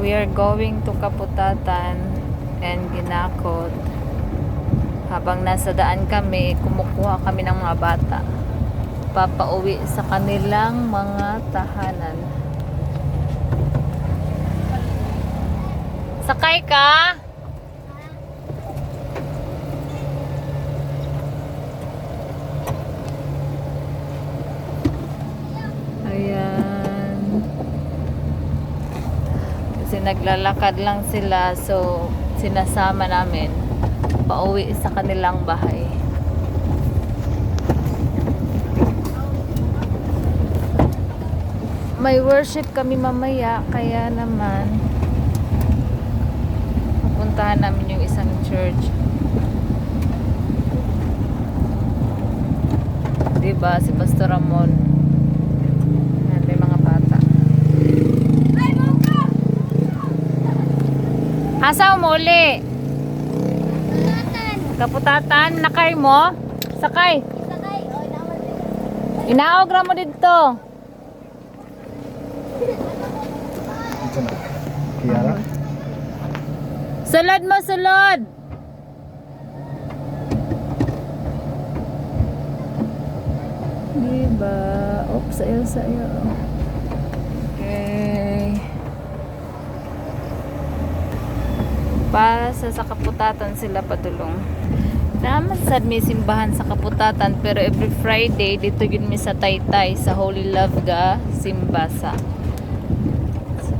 We are going to Kaputatan and Ginakot. Habang nasa daan kami, kumukuha kami ng mga bata. Papauwi sa kanilang mga tahanan. Sakay ka? Naglalakad lang sila so sinasama namin pauwi sa kanilang bahay. May worship kami mamaya kaya naman pupuntahan namin yung isang church. Diba si Pastor Ramon? Yan, may mga bata. Asa umuli? Kaputatan, nakay mo? Sakay. Inaog ra mo dito. Kiara? Sulod mo, sulod. Diba? Oops, ayaw sa'yo. Para sa sa kaputatan sila padulong. Naman sad may simbahan sa kaputatan pero every Friday dito yun mi sa Taytay sa Holy Love ga simba sa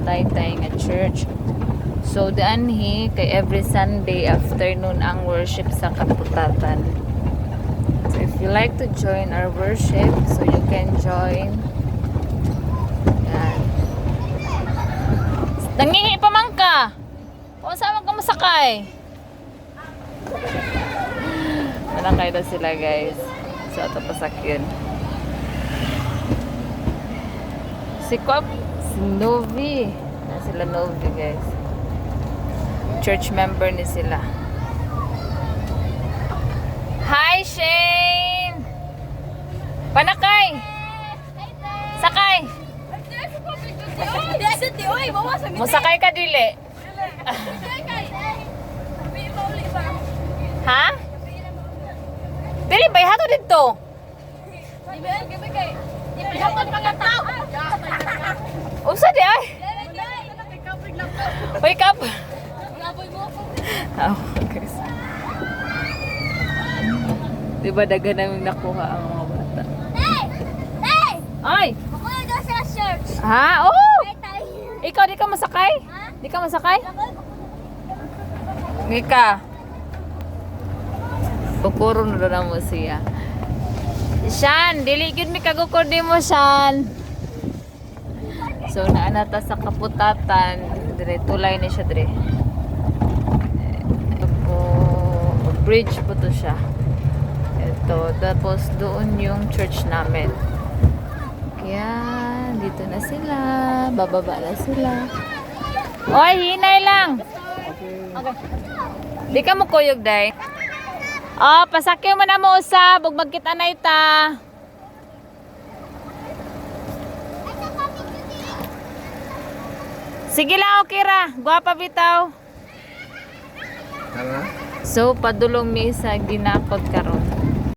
Taytay nga church. So daan hi kay every Sunday afternoon ang worship sa kaputatan. So if you like to join our worship, so you can join. Yan. Nangihi pa. O saan ka masakay? Malakay na sila guys. So ito pasakyan. Si Kwap, si Novi. Na sila Novi guys. Church member ni sila. Hi Shane! Panakay! Sakay! Musakay ka dili. Ha? Dili bay hato dito. Usa di ay. Wake up. Oh, okay. Diba daga namin nakuha ang mga bata. Ay! Ha? Oh! Ikaw di ka masakay? Di ka masakay? Hindi ka. Kukuro na na mo siya. Shan, dili gyud mi kagukod mo Shan. So naanata sa kaputatan, dire tulay ni siya dire. Ito bridge po to siya. Ito, tapos doon yung church namin. Kaya dito na sila, bababa na sila. Oy, hinay lang. Okay. Di ka mo kuyog, day. Oh, pasakyo mo na mo usab, ug magkita na ita. Sige lang, okay ra. Gwapa bitaw. So, padulong mi sa ginakot karon.